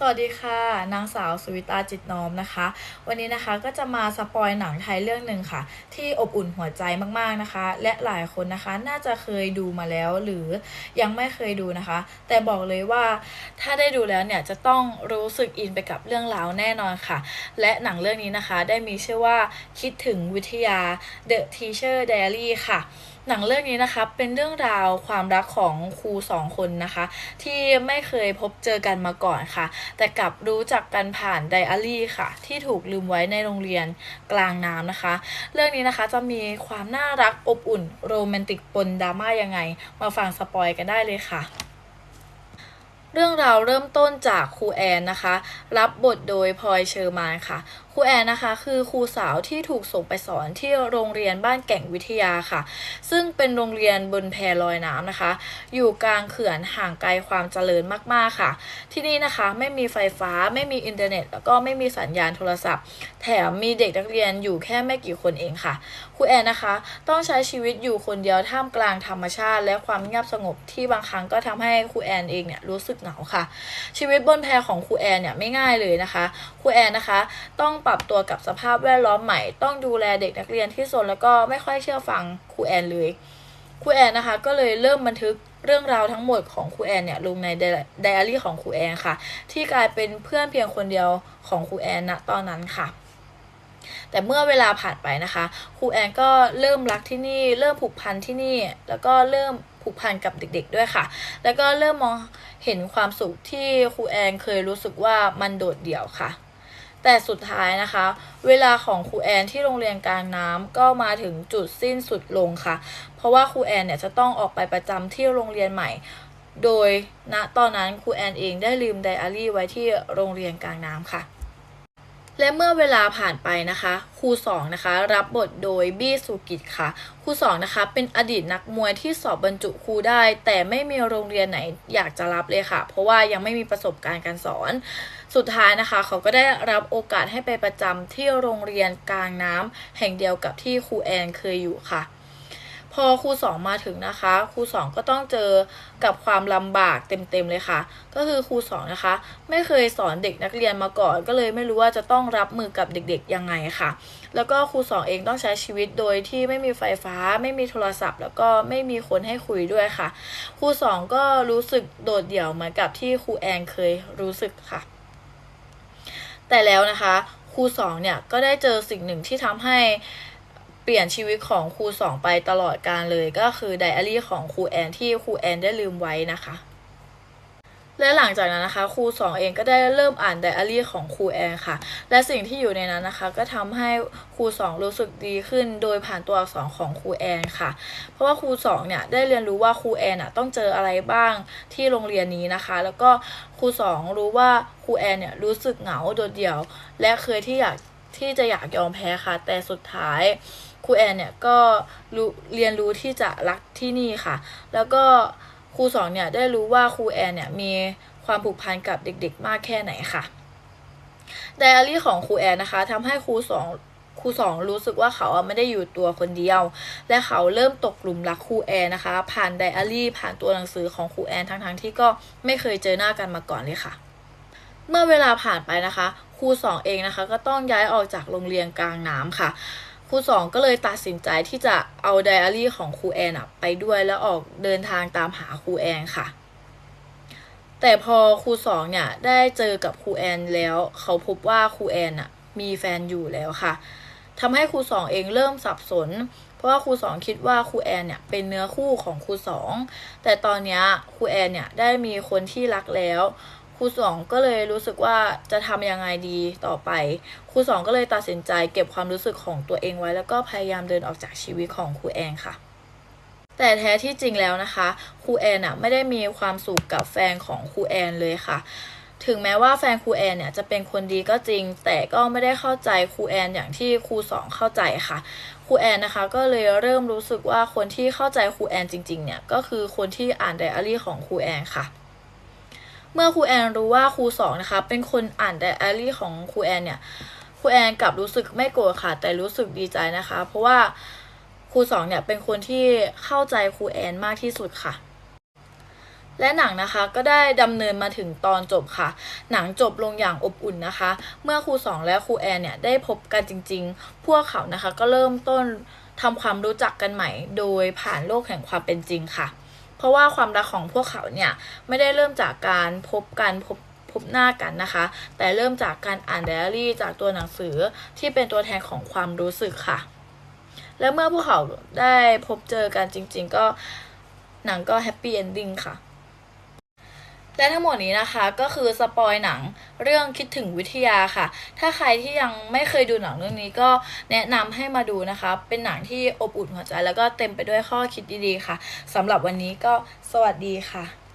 สวัสดีค่ะ นางสาวสุวิตาจิตน้อมนะคะ วันนี้นะคะก็จะมาสปอยหนังไทยเรื่องหนึ่งค่ะ ที่อบอุ่นหัวใจมากๆนะคะ และหลายคนนะคะน่าจะเคยดูมาแล้วหรือยังไม่เคยดูนะคะ แต่บอกเลยว่าถ้าได้ดูแล้วเนี่ยจะต้องรู้สึกอินไปกับเรื่องราวแน่นอนค่ะ และหนังเรื่องนี้นะคะได้มีชื่อว่าคิดถึงวิทยา The Teacher Diary ค่ะ หนังเรื่องนี้นะคะเป็นเรื่องราวความรักของครูสองคนนะคะ ที่ไม่เคยพบเจอกันมาก่อนค่ะ แต่กลับรู้จักกันผ่านไดอารี่ค่ะ ที่ถูกลืมไว้ในโรงเรียนกลางน้ำนะคะ เรื่องนี้นะคะจะมีความน่ารักอบอุ่นโรแมนติกปนดราม่ายังไง มาฟังสปอยกันได้เลยค่ะเรื่องราวเริ่มต้นจากครูแอนนะคะ รับบทโดยพลอยเชอร์มานค่ะ ครูแอนนะคะคือครูสาวที่ถูกส่งไปสอนที่โรงเรียนบ้านแก่งวิทยาค่ะ ซึ่งเป็นโรงเรียนบนแพลอยน้ำนะคะ อยู่กลางเขื่อนห่างไกลความเจริญมากๆค่ะ ที่นี่นะคะไม่มีไฟฟ้าไม่มีอินเทอร์เน็ต แล้วก็ไม่มีสัญญาณโทรศัพท์ แถมมีเด็กนักเรียนอยู่แค่ไม่กี่คนเองค่ะครูแอนนะคะ ต้องใช้ชีวิตอยู่คนเดียวท่ามกลางธรรมชาติ และความเงียบสงบที่บางครั้งก็ทำให้ครูแอนเองเนี่ยรู้สึกเหงาค่ะ ชีวิตบนแพของครูแอนเนี่ยไม่ง่ายเลยนะคะครูแอนนะคะ ต้องปรับตัวกับสภาพแวดล้อมใหม่ ต้องดูแลเด็กนักเรียนที่ซนแล้วก็ไม่ค่อยเชื่อฟังครูแอนเลยครูแอนนะคะก็เลยเริ่มบันทึกเรื่องราวทั้งหมดของครูแอนเนี่ยลงในไดอารี่ของครูแอนค่ะ ที่กลายเป็นเพื่อนเพียงคนเดียวของครูแอนณตอนนั้นค่ะแต่เมื่อเวลาผ่านไปนะคะครูแอนก็เริ่มรักที่นี่ เริ่มผูกพันที่นี่ แล้วก็เริ่มผูกพันกับเด็ก ๆ ด้วยค่ะ แล้วก็เริ่มมองเห็นความสุขที่ครูแอนเคยรู้สึกว่ามันโดดเดี่ยวค่ะ แต่สุดท้ายนะคะ เวลาของครูแอนที่โรงเรียนกลางน้ำก็มาถึงจุดสิ้นสุดลงค่ะ เพราะว่าครูแอนเนี่ยจะต้องออกไปประจำที่โรงเรียนใหม่ โดยณตอนนั้นครูแอนเองได้ลืมไดอารี่ไว้ที่โรงเรียนกลางน้ำค่ะ และเมื่อเวลาผ่านไปนะคะ ครูสองนะคะ รับบทโดยบี้สุกิจค่ะ ครูสองนะคะ เป็นอดีตนักมวยที่สอบบรรจุครูได้ แต่ไม่มีโรงเรียนไหนอยากจะรับเลยค่ะ เพราะว่ายังไม่มีประสบการณ์การสอน สุดท้ายนะคะ เขาก็ได้รับโอกาสให้ไปประจำที่โรงเรียนกลางน้ำแห่งเดียวกับที่ครูแอนเคยอยู่ค่ะ พอครูสองมาถึงนะคะครูสองก็ต้องเจอกับความลำบากเต็มๆเลยค่ะ ก็คือครูสองนะคะ ไม่เคยสอนเด็กนักเรียนมาก่อน ก็เลยไม่รู้ว่าจะต้องรับมือกับเด็กๆยังไงค่ะ แล้วก็ครูสองเองต้องใช้ชีวิตโดยที่ไม่มีไฟฟ้า ไม่มีโทรศัพท์ แล้วก็ไม่มีคนให้คุยด้วยค่ะครูสองก็รู้สึกโดดเดี่ยวเหมือนกับที่ครูแอนเคยรู้สึกค่ะ แต่แล้วนะคะครูสองเนี่ยก็ได้เจอสิ่งหนึ่งที่ทำให้ เปลี่ยนชีวิตของครูสองไปตลอดการเลยก็คือไดอารี่ของครูแอนที่ครูแอนได้ลืมไว้นะคะ และหลังจากนั้นนะคะครูสองเองก็ได้เริ่มอ่านไดอารี่ของครูแอนค่ะ และสิ่งที่อยู่ในนั้นนะคะ ก็ทำให้ครูสองรู้สึกดีขึ้นโดยผ่านตัวอักษรของครูแอนค่ะ เพราะว่าครูสองเนี่ยได้เรียนรู้ว่าครูแอนอะต้องเจออะไรบ้างที่โรงเรียนนี้นะคะ แล้วก็ครูสองรู้ว่าครูแอนเนี่ยรู้สึกเหงาโดดเดี่ยว และเคยที่อยากที่จะอยากยอมแพ้ค่ะ แต่สุดท้าย ครูแอนเนี่ยก็รู้เรียนรู้ที่จะรักที่นี่ค่ะ แล้วก็ครูสองเนี่ยได้รู้ว่าครูแอนเนี่ยมีความผูกพันกับเด็กๆ มากแค่ไหนค่ะไดอารี่ของครูแอนนะคะทำให้ครูสองครูสองรู้สึกว่าเขาไม่ได้อยู่ตัวคนเดียว และเขาเริ่มตกหลุมรักครูแอนนะคะ ผ่านไดอารี่ผ่านตัวหนังสือของครูแอนทั้งๆที่ก็ไม่เคยเจอหน้ากันมาก่อนเลยค่ะ เมื่อเวลาผ่านไปนะคะครูสองเองนะคะ ก็ต้องย้ายออกจากโรงเรียนกลางน้ำค่ะ ครูสองก็เลยตัดสินใจที่จะเอาไดอารี่ของครูแอนไปด้วยแล้วออกเดินทางตามหาครูแอนค่ะ แต่พอครูสองเนี่ยได้เจอกับครูแอนแล้ว เขาพบว่าครูแอนอะมีแฟนอยู่แล้วค่ะทำให้ครูสองเองเริ่มสับสน เพราะว่าครูสองคิดว่าครูแอนเนี่ยเป็นเนื้อคู่ของครูสองแต่ตอนนี้ครูแอนเนี่ยได้มีคนที่รักแล้ว ครูสองก็เลยรู้สึกว่าจะทำยังไงดีต่อไป ครูสองก็เลยตัดสินใจเก็บความรู้สึกของตัวเองไว้ แล้วก็พยายามเดินออกจากชีวิตของครูแอนค่ะ แต่แท้ที่จริงแล้วนะคะครูแอนอะไม่ได้มีความสุขกับแฟนของครูแอนเลยค่ะถึงแม้ว่าแฟนครูแอนเนี่ยจะเป็นคนดีก็จริง แต่ก็ไม่ได้เข้าใจครูแอนอย่างที่ครูสองเข้าใจค่ะครูแอนนะคะ ก็เลยเริ่มรู้สึกว่าคนที่เข้าใจครูแอนจริงๆเนี่ยก็คือคนที่อ่านไดอารี่ของครูแอนค่ะ เมื่อครูแอนรู้ว่าครูสองนะคะเป็นคนอ่านไดอารี่ของครูแอนเนี่ยครูแอนกลับรู้สึกไม่โกรธค่ะ แต่รู้สึกดีใจนะคะ เพราะว่าครูสองเนี่ยเป็นคนที่เข้าใจครูแอนมากที่สุดค่ะ และหนังนะคะก็ได้ดำเนินมาถึงตอนจบค่ะ หนังจบลงอย่างอบอุ่นนะคะ เมื่อครูสองและครูแอนเนี่ยได้พบกันจริง ๆ พวกเขานะคะก็เริ่มต้นทำความรู้จักกันใหม่ โดยผ่านโลกแห่งความเป็นจริงค่ะ เพราะว่าความรักของพวกเขาเนี่ยไม่ได้เริ่มจากการพบกันพบพบหน้ากันนะคะ แต่เริ่มจากการอ่านไดอารี่จากตัวหนังสือที่เป็นตัวแทนของความรู้สึกค่ะ และเมื่อพวกเขาได้พบเจอกันจริง ๆ ก็หนังก็แฮปปี้เอนดิ้งค่ะ และทั้งหมดนี้นะคะก็คือสปอยหนังเรื่องคิดถึงวิทยาค่ะ ถ้าใครที่ยังไม่เคยดูหนังเรื่องนี้ก็แนะนำให้มาดูนะคะ เป็นหนังที่อบอุ่นหัวใจแล้วก็เต็มไปด้วยข้อคิดดีๆค่ะสำหรับวันนี้ก็สวัสดีค่ะ